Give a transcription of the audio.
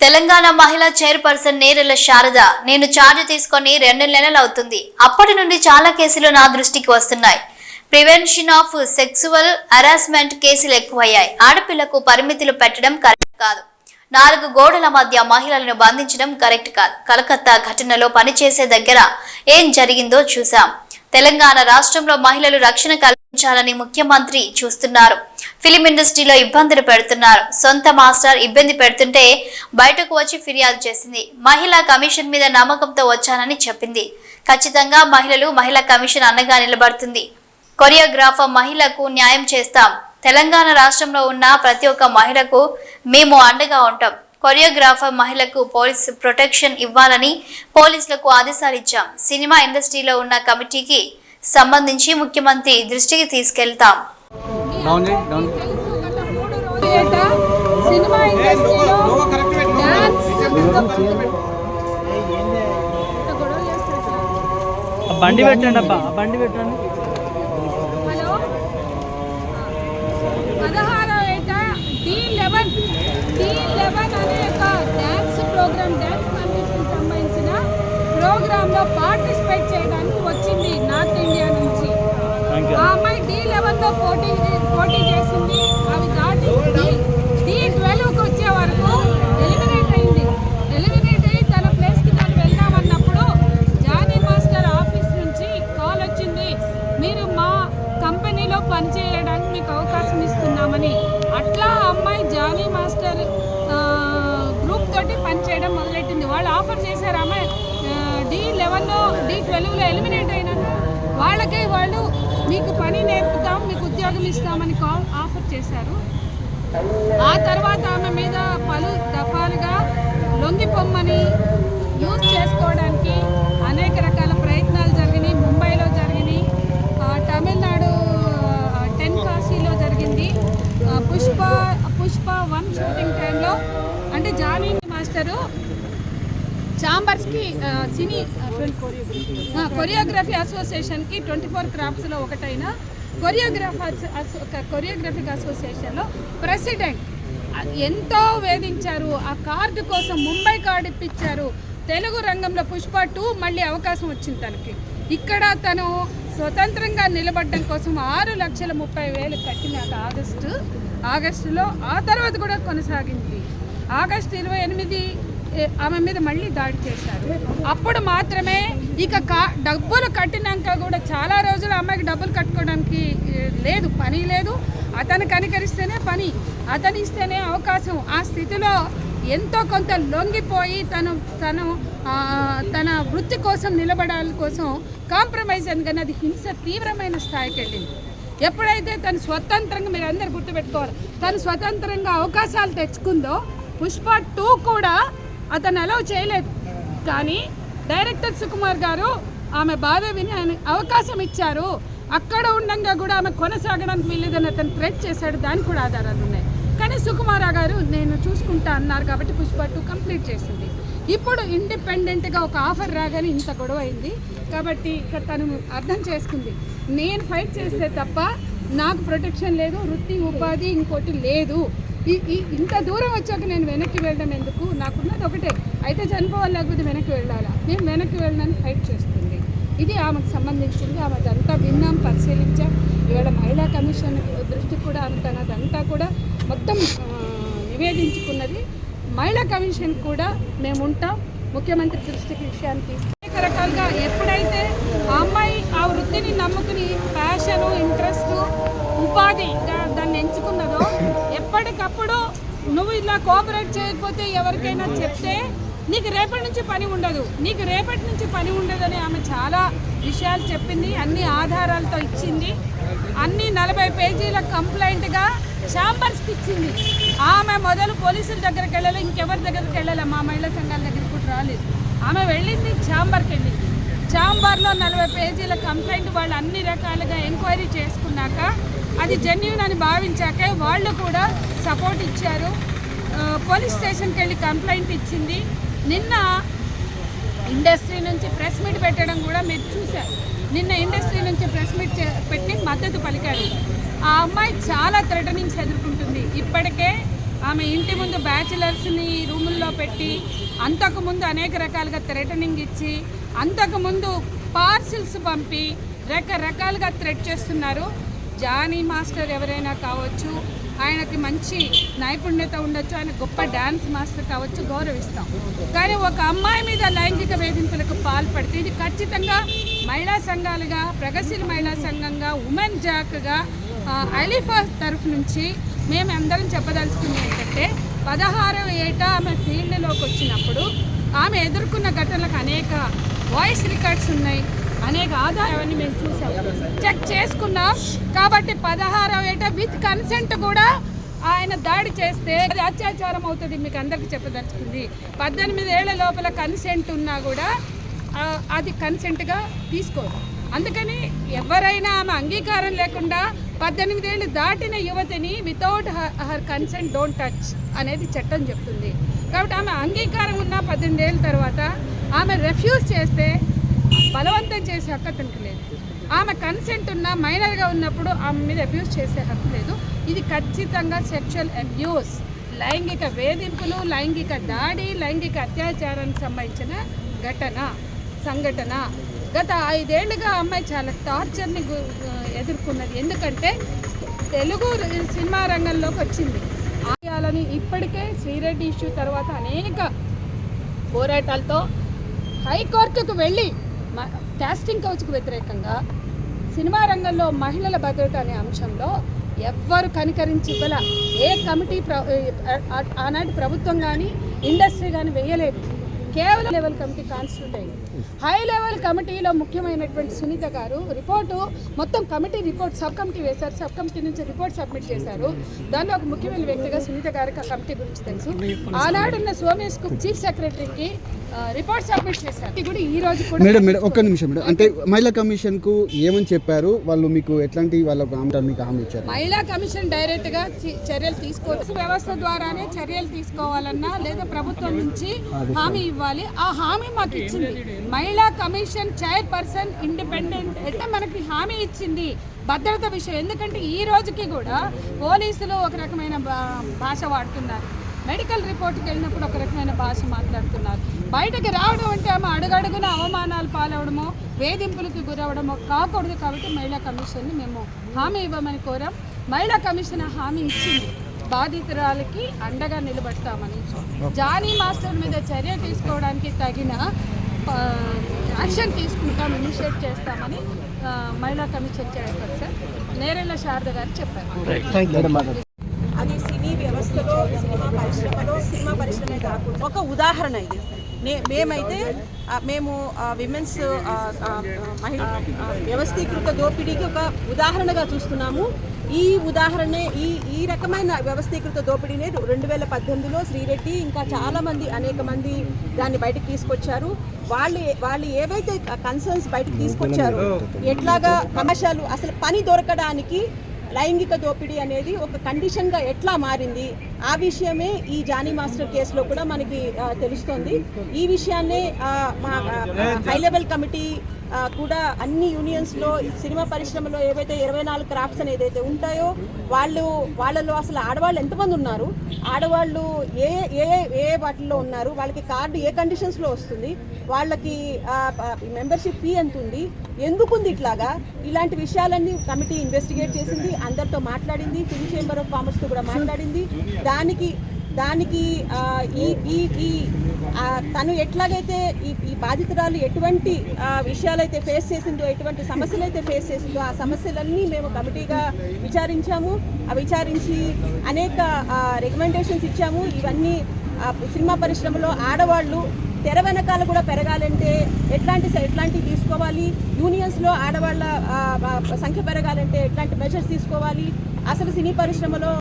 తెలంగాణ మహిళా చైర్పర్సన్ నేరెల శారద నేను ఛార్జ్ తీసుకొని రెండు నెలలు అవుతుంది. అప్పటి నుండి చాలా కేసులు నా దృష్టికి వస్తున్నాయి. ప్రివెన్షన్ ఆఫ్ సెక్సువల్ హరాస్మెంట్ కేసులు ఎక్కువయ్యాయి. ఆడపిల్లకు పరిమితులు పెట్టడం కరెక్ట్ కాదు. నాలుగు గోడల మధ్య మహిళలను బంధించడం కరెక్ట్ కాదు. కలకత్తా ఘటనలో పనిచేసే దగ్గర ఏం జరిగిందో చూసాం తెలంగాణ రాష్ట్రంలో మహిళలు రక్షణ కల్పించాలని ముఖ్యమంత్రి చూస్తున్నారు. ఫిలిం ఇండస్ట్రీలో ఇబ్బందులు పెడుతున్నారు. సొంత మాస్టర్ ఇబ్బంది పెడుతుంటే బయటకు వచ్చి ఫిర్యాదు చేసింది. మహిళా కమిషన్ మీద నమ్మకంతో వచ్చానని చెప్పింది. ఖచ్చితంగా మహిళలు మహిళా కమిషన్ అండగా నిలబడుతుంది. కొరియోగ్రాఫర్ మహిళకు న్యాయం చేస్తాం. తెలంగాణ రాష్ట్రంలో ఉన్న ప్రతి ఒక్క మహిళకు మేము అండగా ఉంటాం. కొరియోగ్రాఫర్ మహిళకు పోలీస్ ప్రొటెక్షన్ ఇవ్వాలని పోలీసులకు ఆదేశాలు ఇచ్చాం సినిమా ఇండస్ట్రీలో ఉన్న కమిటీకి సంబంధించి ముఖ్యమంత్రి దృష్టికి తీసుకెళ్తాం. సినిమా ఇండస్ట్రీలో బండి పెట్టండి అబ్బా బండి పెట్టండి హలో పదహారో ఏట డి లెవెన్ డి లెవెన్ అనే ఒక డ్యాన్స్ ప్రోగ్రామ్ డ్యాన్స్ కాంపిటీషన్ సంబంధించిన ప్రోగ్రాంలో పార్టిసిపేట్ చేయడానికి వచ్చింది నార్త్ ఇండియా నుంచి. ఆ అమ్మాయి డి లెవెన్లో పోటీ పోటీ చేసింది. అవి దాటి వాళ్ళు ఆఫర్ చేశారు ఆమె డి లెవెన్లో డి ట్వెల్వ్లో ఎలిమినేట్ అయినాక వాళ్ళకే వాళ్ళు మీకు పని నేర్పుతాం మీకు ఉద్యోగం ఇస్తామని కాల్ ఆఫర్ చేశారు. ఆ తర్వాత ఆమె మీద పలు దఫాలుగా లొంగిపోమ్మని యూజ్ చేసుకోవడానికి సినీ కొరియోగ్రఫీ. అసోసియేషన్కి ట్వంటీ ఫోర్ క్రాఫ్ట్స్లో ఒకటైన కొరియోగ్రాఫర్స్ కొరియోగ్రఫిక్ అసోసియేషన్లో ప్రెసిడెంట్. ఎంతో వేధించారు. ఆ కార్డు కోసం ముంబై కార్డు ఇప్పించారు. తెలుగు రంగంలో పుష్ప టూ మళ్ళీ అవకాశం వచ్చింది తనకి. ఇక్కడ తను స్వతంత్రంగా నిలబడడం కోసం ఆరు లక్షల ముప్పై వేలు కట్టినాక ఆగస్టు. ఆగస్టులో ఆ తర్వాత కూడా కొనసాగింది. ఆగస్టు ఇరవై ఎనిమిది ఆమె మీద మళ్ళీ దాడి చేశారు. అప్పుడు మాత్రమే ఇక కా డబ్బులు కట్టినాక కూడా చాలా రోజులు అమ్మాయికి డబ్బులు కట్టుకోవడానికి లేదు పని లేదు. అతను కనికరిస్తేనే పని అతను ఇస్తేనే అవకాశం. ఆ స్థితిలో ఎంతో కొంత లొంగిపోయి తను తను తన వృత్తి కోసం నిలబడాలి కోసం కాంప్రమైజ్ అని కానీ అది హింస తీవ్రమైన స్థాయికి వెళ్ళింది. ఎప్పుడైతే తను స్వతంత్రంగా మీరు అందరు గుర్తుపెట్టుకోవాలి తను స్వతంత్రంగా అవకాశాలు తెచ్చుకుందో పుష్ప టూ కూడా అతను అలౌ చేయలేదు. కానీ డైరెక్టర్ సుకుమార్ గారు ఆమె బాధ విని ఆయన అవకాశం ఇచ్చారు. అక్కడ ఉండంగా కూడా ఆమె కొనసాగడానికి వీల్లేదని అతను థ్రెట్ చేశాడు. దానికి కూడా ఆధారాలు ఉన్నాయి. కానీ సుకుమారా గారు నేను చూసుకుంటా అన్నారు కాబట్టి పుష్ప టూ కంప్లీట్ చేసింది. ఇప్పుడు ఇండిపెండెంట్గా ఒక ఆఫర్ రాగానే ఇంత గొడవ అయింది. కాబట్టి ఇక తను అర్థం చేసుకుంది. నేను ఫైట్ చేస్తే తప్ప నాకు ప్రొటెక్షన్ లేదు వృత్తి ఉపాధి ఇంకోటి లేదు. ఈ ఈ ఇంత దూరం వచ్చాక నేను వెనక్కి వెళ్ళడం ఎందుకు? నాకున్నది ఒకటే. అయితే చనిపోవాలి లేకపోతే వెనక్కి వెళ్ళాలా? నేను వెనక్కి వెళ్ళడానికి ఫైట్ చేస్తుంది. ఇది ఆమెకు సంబంధించింది. ఆమె అదంతా విన్నాం పరిశీలించాం. ఇవాళ మహిళా కమిషన్ దృష్టికి కూడా ఆమె తనదంతా కూడా మొత్తం నివేదించుకున్నది. మహిళా కమిషన్ కూడా మేము ఉంటాం. ముఖ్యమంత్రి దృష్టికి విషయాన్ని అనేక రకాలుగా ఎప్పుడైతే ఆ అమ్మాయి ఆ వృత్తిని నమ్ముకుని ప్యాషను ఇంట్రెస్ట్ ఉపాధిగా దాన్ని ఎంచుకున్న ఎప్పటికప్పుడు నువ్వు ఇలా కోఆపరేట్ చేయకపోతే ఎవరికైనా చెప్తే నీకు రేపటి నుంచి పని ఉండదు. నీకు రేపటి నుంచి పని ఉండదని ఆమె చాలా విషయాలు చెప్పింది అన్ని ఆధారాలతో ఇచ్చింది అన్ని నలభై పేజీల కంప్లైంట్గా ఛాంబర్స్కి ఇచ్చింది. ఆమె మొదలు పోలీసుల దగ్గరికి వెళ్ళాలి ఇంకెవరి దగ్గరికి వెళ్ళాలి? మా మహిళా సంఘాల దగ్గరికి కూడా రాలేదు. ఆమె వెళ్ళింది ఛాంబర్కి వెళ్ళింది. ఛాంబర్లో నలభై పేజీల కంప్లైంట్ వాళ్ళు అన్ని రకాలుగా ఎంక్వైరీ చేసుకున్నాక అది జెన్యున్ అని భావించాకే వాళ్ళు కూడా సపోర్ట్ ఇచ్చారు. పోలీస్ స్టేషన్కి వెళ్ళి కంప్లైంట్ ఇచ్చింది. నిన్న ఇండస్ట్రీ నుంచి ప్రెస్ మీట్ పెట్టడం కూడా మీరు చూశారు. నిన్న ఇండస్ట్రీ నుంచి ప్రెస్ మీట్ చే- పెట్టి మద్దతు పలికారు. ఆ అమ్మాయి చాలా థ్రెటనింగ్స్ ఎదుర్కొంటుంది. ఇప్పటికే ఆమె ఇంటి ముందు బ్యాచిలర్స్ని రూముల్లో పెట్టి అంతకుముందు అనేక రకాలుగా థ్రెటనింగ్ ఇచ్చి అంతకుముందు పార్సిల్స్ పంపి రకరకాలుగా థ్రెట్ చేస్తున్నారు. జానీ మాస్టర్ ఎవరైనా కావచ్చు ఆయనకి మంచి నైపుణ్యత ఉండొచ్చు ఆయన గొప్ప డ్యాన్స్ మాస్టర్ కావచ్చు గౌరవిస్తాం. కానీ ఒక అమ్మాయి మీద లైంగిక వేధింపులకు పాల్పడితే ఇది ఖచ్చితంగా మహిళా సంఘాలుగా ప్రగతిశీల మహిళా సంఘంగా ఉమెన్ జాక్గా అలీఫా తరఫు నుంచి మేము అందరం చెప్పదలుచుకుంది ఏంటంటే పదహారవ ఏట ఆమె ఫీల్డ్లోకి వచ్చినప్పుడు ఆమె ఎదుర్కొన్న ఘటనలకు అనేక వాయిస్ రికార్డ్స్ ఉన్నాయి. అనేక ఆధారాన్ని మేము చూసాం. చెక్ చేసుకున్నాం. కాబట్టి పదహారవ ఏట విత్ కన్సెంట్ కూడా ఆయన దాడి చేస్తే అది అత్యాచారం అవుతుంది మీకు అందరికీ చెప్పదలుచుకుంది. పద్దెనిమిది ఏళ్ళ లోపల కన్సెంట్ ఉన్నా కూడా అది కన్సెంట్గా తీసుకోరు. అందుకని ఎవరైనా ఆమె అంగీకారం లేకుండా పద్దెనిమిదేళ్ళు దాటిన యువతిని without her consent don't touch అనేది చట్టం చెప్తుంది. కాబట్టి ఆమె అంగీకారం ఉన్న పద్దెనిమిది ఏళ్ళ తర్వాత ఆమె రెఫ్యూజ్ చేస్తే బలవంతం చేసే హక్కు అతనికి లేదు. ఆమె కన్సెంట్ ఉన్న మైనర్గా ఉన్నప్పుడు ఆమె మీద అబ్యూస్ చేసే హక్కు లేదు. ఇది ఖచ్చితంగా సెక్షువల్ అబ్యూస్ లైంగిక వేధింపులు లైంగిక దాడి లైంగిక అత్యాచారానికి సంబంధించిన ఘటన సంఘటన. గత ఐదేళ్ళుగా అమ్మాయి చాలా టార్చర్ని ఎదుర్కొన్నది. ఎందుకంటే తెలుగు సినిమా రంగంలోకి వచ్చింది. ఆయాలని ఇప్పటికే శ్రీరెడ్డి ఇష్యూ తర్వాత అనేక పోరాటాలతో హైకోర్టుకు వెళ్ళి క్యాస్టింగ్ కౌచ్కు వ్యతిరేకంగా సినిమా రంగంలో మహిళల భద్రత అనే అంశంలో ఎవ్వరు కనికరించి ఇవ్వల. ఏ కమిటీ ప్ర ఆనాటి ప్రభుత్వం కానీ ఇండస్ట్రీ కానీ వేయలేదు. కేవలం లెవెల్ కమిటీ కాన్స్టిట్యూట్ అయింది. హై లెవెల్ కమిటీలో ముఖ్యమైనటువంటి సునీత గారు రిపోర్టు మొత్తం కమిటీ రిపోర్ట్ సబ్ కమిటీ వేశారు. సబ్ కమిటీ నుంచి రిపోర్ట్ సబ్మిట్ చేశారు. దానిలో ఒక ముఖ్యమైన వ్యక్తిగా సునీత గారికి ఆ కమిటీ గురించి తెలుసు. ఆనాడున్న సోమేష్కు చీఫ్ సెక్రటరీకి రిపోర్ట్ సబ్మిట్ చేశారు. కూడా ఈ రోజు కూడా మేడం మేడం ఒక్క నిమిషం మేడం. అంటే మహిళా కమిషన్కు ఏమని చెప్పారు? వాళ్ళు మీకు ఎట్లాంటి వాళ్ళకు హామీ మీకు హామీ ఇచ్చారు? మహిళా కమిషన్ డైరెక్ట్గా చర్యలు తీసుకోవచ్చు వ్యవస్థ ద్వారానే చర్యలు తీసుకోవాలన్నా లేదా ప్రభుత్వం నుంచి హామీ ఇవ్వాలి ఆ హామీ మాకు ఇచ్చింది. మహిళా కమిషన్ చైర్ పర్సన్ ఇండిపెండెంట్ అంటే మనకి హామీ ఇచ్చింది. భద్రత విషయం. ఎందుకంటే ఈ రోజుకి కూడా పోలీసులు ఒక రకమైన భాష వాడుతున్నారు. మెడికల్ రిపోర్ట్కి వెళ్ళినప్పుడు ఒక రకమైన భాష మాట్లాడుతున్నారు. బయటకు రావడం అంటే ఆమె అడుగడుగున అవమానాలు పాలవడమో వేధింపులకు గురవడమో కాకూడదు కాబట్టి మహిళా కమిషన్ని మేము హామీ ఇవ్వమని కోరాం. మహిళా కమిషన్ హామీ ఇచ్చింది. బాధితురాలకి అండగా నిలబడతామని. జానీ మాస్టర్ మీద చర్య తీసుకోవడానికి తగిన యాక్షన్ తీసుకుంటాం ఇనిషియేట్ చేస్తామని మహిళా కమిషన్ చైర్పర్సన్ నేరెళ్ళ శారద గారు చెప్పారు. అది. సినీ వ్యవస్థలో సినిమా పరిశ్రమలో సినిమా పరిశ్రమే కాకుండా ఒక ఉదాహరణ ఇది. నే మేమైతే మేము విమెన్స్ వ్యవస్థీకృత దోపిడీకి ఒక ఉదాహరణగా చూస్తున్నాము. ఈ ఉదాహరణ ఈ ఈ రకమైన వ్యవస్థీకృత దోపిడీనే రెండు వేల పద్దెనిమిదిలో శ్రీరెడ్డి ఇంకా చాలామంది అనేక మంది దాన్ని బయటకు తీసుకొచ్చారు. వాళ్ళు వాళ్ళు ఏవైతే కన్సర్న్స్ బయటకు తీసుకొచ్చారో ఎట్లాగా కమర్షియల్ అసలు పని దొరకడానికి లైంగిక దోపిడీ అనేది ఒక కండిషన్గా ఎట్లా మారింది? ఆ విషయమే ఈ జానీ మాస్టర్ కేసులో కూడా మనకి తెలుస్తుంది తెలుస్తోంది. ఈ విషయాన్నే మా హై లెవెల్ కమిటీ కూడా అన్ని యూనియన్స్లో సినిమా పరిశ్రమలో ఏవైతే ఇరవై నాలుగు క్రాఫ్ట్స్ అని ఏదైతే ఉంటాయో వాళ్ళు వాళ్ళలో అసలు ఆడవాళ్ళు ఎంతమంది ఉన్నారు? ఆడవాళ్ళు ఏ ఏ ఏ వాటిల్లో ఉన్నారు? వాళ్ళకి కార్డు ఏ కండిషన్స్లో వస్తుంది? వాళ్ళకి మెంబర్షిప్ ఫీ ఎంత ఉంది? ఎందుకుంది ఇట్లాగా? ఇలాంటి విషయాలన్నీ కమిటీ ఇన్వెస్టిగేట్ చేసింది అందరితో మాట్లాడింది ఫిల్ చేంబర్ ఆఫ్ కామర్స్తో కూడా మాట్లాడింది. దానికి దానికి ఈ ఈ ఈ తను ఎట్లాగైతే ఈ ఈ బాధితురాలు ఎటువంటి విషయాలైతే ఫేస్ చేసిందో ఎటువంటి సమస్యలు అయితే ఫేస్ చేసిందో ఆ సమస్యలన్నీ మేము కమిటీగా విచారించాము. ఆ విచారించి అనేక రికమెండేషన్స్ ఇచ్చాము. ఇవన్నీ సినిమా పరిశ్రమలో ఆడవాళ్ళు తెర వెనకాల కూడా పెరగాలంటే ఎట్లాంటి ఎట్లాంటివి తీసుకోవాలి? యూనియన్స్లో ఆడవాళ్ళ సంఖ్య పెరగాలంటే ఎట్లాంటి మెజర్స్ తీసుకోవాలి? అసలు సినీ పరిశ్రమలో